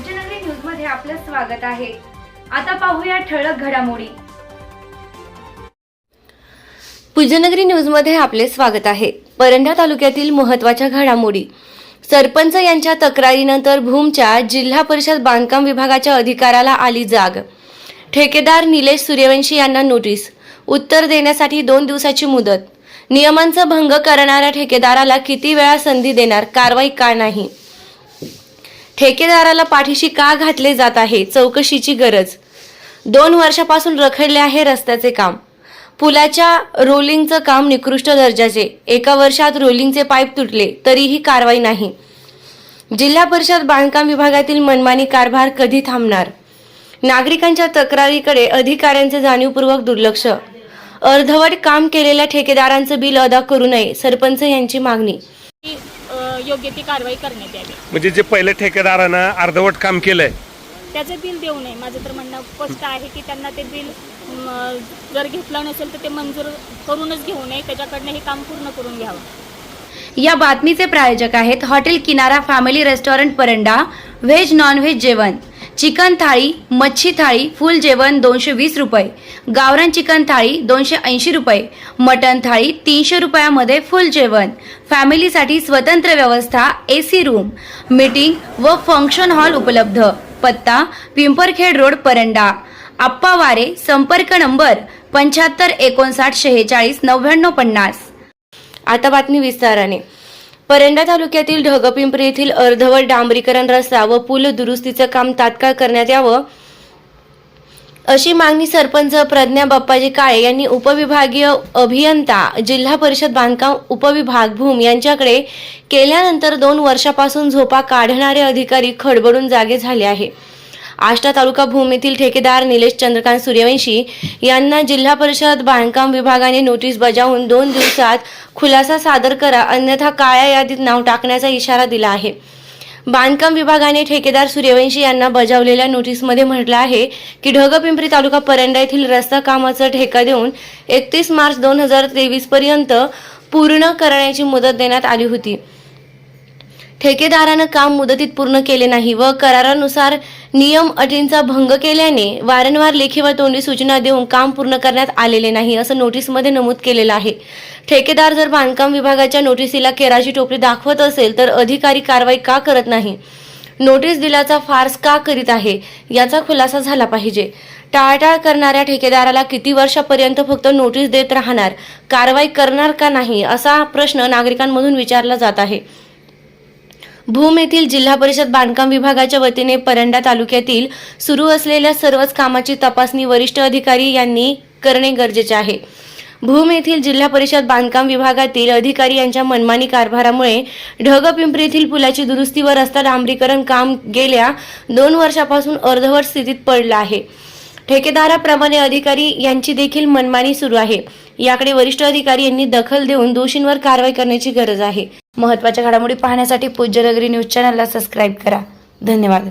पूज्यनगरी न्यूजमध्ये आपलं स्वागत आहे. आता पाहूया ठळक घडामोडी. पूजनगरी न्यूजमध्ये आपले स्वागत आहे. परंडा तालुक्यातील महत्त्वाच्या घडामोडी. सरपंच यांच्या तक्रारीनंतर भूमच्या जिल्हा परिषद बांधकाम विभागाच्या अधिकाराला आली जाग. ठेकेदार निलेश सूर्यवंशी यांना नोटीस. उत्तर देण्यासाठी दोन दिवसाची मुदत. नियमांचा भंग करणाऱ्या ठेकेदाराला किती वेळा संधी देणार कारवाई का नाही? ठेकेदाराला पाठीशी का घातले जात आहे? चौकशीची गरज. दोन वर्षापासून रखडले आहे रस्त्याचे काम. पुलाच्या रोलिंगचं काम निकृष्ट दर्जाचे. एका वर्षात रोलिंगचे पाईप तुटले तरीही कारवाई नाही. जिल्हा परिषद बांधकाम विभागातील मनमानी कारभार कधी थांबणार? नागरिकांच्या तक्रारीकडे अधिकाऱ्यांचे जाणीवपूर्वक दुर्लक्ष. अर्धवट काम केलेल्या ठेकेदारांचं बिल अदा करू नये सरपंच यांची मागणी योग्य ती कारवाई करण्यात यावी. म्हणजे जे पहिले ठेकेदारानं अर्धवट काम केलंय. त्याचं बिल देऊ नये. माझं तर म्हणणं स्पष्ट आहे की त्यांना ते बिल म, जर घेतलं नसेल तर ते मंजूर करूनच घेऊ नये. त्याच्याकडनं हे काम पूर्ण करून घ्यावं. या बातमीचे प्रायोजक आहेत hotel Kinara family restaurant Paranda veg non veg जेवण. चिकन थाळी मच्छी थाळी फुल जेवण दोनशे वीस रुपये. गावरान चिकन थाळी दोनशे ऐंशी रुपये. मटन थाळी तीनशे रुपयामध्ये फुल जेवण. फॅमिलीसाठी स्वतंत्र व्यवस्था ए सी रूम. मीटिंग व फंक्शन हॉल उपलब्ध. पत्ता पिंपरखेड रोड परंडा. आप्पावारे संपर्क नंबर पंच्याहत्तर एकोणसाठ शेहेचाळीस नव्याण्णव पन्नास. आता बातमी विस्ताराने. परंडा तालुक्यातील ढगपिंपरी येथील अर्धवट डांबरीकरण रस्ता व पूल दुरुस्तीचं काम तात्काळ करण्यात यावं. अशी मागणी सरपंच प्रज्ञा बाप्पाजी काळे यांनी उपविभागीय अभियंता जिल्हा परिषद बांधकाम उपविभाग भूम यांच्याकडे केल्यानंतर दोन वर्षापासून झोपा काढणारे अधिकारी खडबडून जागे झाले आहे. आष्टा तालुका भूमीतील ठेकेदार निलेश चंद्रकांत सूर्यवंशी यांना जिल्हा परिषद बांधकाम विभागाने नोटीस बजावून दोन दिवसात खुलासा सादर करा अन्यथा काळ्या यादीत नाव टाकण्याचा इशारा दिला आहे. बांधकाम विभागाने ठेकेदार सूर्यवंशी यांना बजावलेल्या नोटीसमध्ये म्हटलं आहे की ढगपिंपरी तालुका परंडा येथील रस्ता कामाचा ठेका देऊन एकतीस मार्च दोन हजार तेवीस पर्यंत पूर्ण करण्याची मुदत देण्यात आली होती. ठेकेदारानं काम मुदतीत पूर्ण केले नाही व करारानुसार नियम अटींचा भंग केल्याने वारंवार लेखी व तोंडी सूचना देऊन काम पूर्ण करण्यात आलेले नाही असं नोटीसमध्ये नमूद केलेलं आहे. ठेकेदार जर बांधकाम विभागाच्या नोटीसीला केराची टोपली दाखवत असेल तर अधिकारी कारवाई का करत नाही? नोटीस दिल्याचा फार्स का करीत आहे? याचा खुलासा झाला पाहिजे. टाळटाळ करणाऱ्या ठेकेदाराला किती वर्षापर्यंत फक्त नोटीस देत राहणार? कारवाई करणार का नाही? असा प्रश्न नागरिकांमधून विचारला जात आहे. भूम येथील जिल्हा परिषद बांधकाम विभागाच्या वतीने परंडा तालुक्यातील सुरू असलेल्या सर्वच कामाची तपासणी वरिष्ठ अधिकारी यांनी करणे गरजेचे आहे. भूम येथील जिल्हा परिषद बांधकाम विभागातील अधिकारी यांच्या मनमानी कारभारामुळे ढगपिंपरी येथील पुलाची दुरुस्ती व रस्ता डांबरीकरण काम गेल्या दोन वर्षापासून अर्धवट स्थितीत पडलं आहे. ठेकेदाराप्रमाणे अधिकारी यांची देखील मनमानी सुरू आहे. याकडे वरिष्ठ अधिकारी यांनी दखल देऊन दोषींवर कारवाई करण्याची गरज आहे. महत्त्वाच्या घडामोडी पाहण्यासाठी पूज्यनगरी न्यूज चॅनलला सबस्क्राईब करा. धन्यवाद.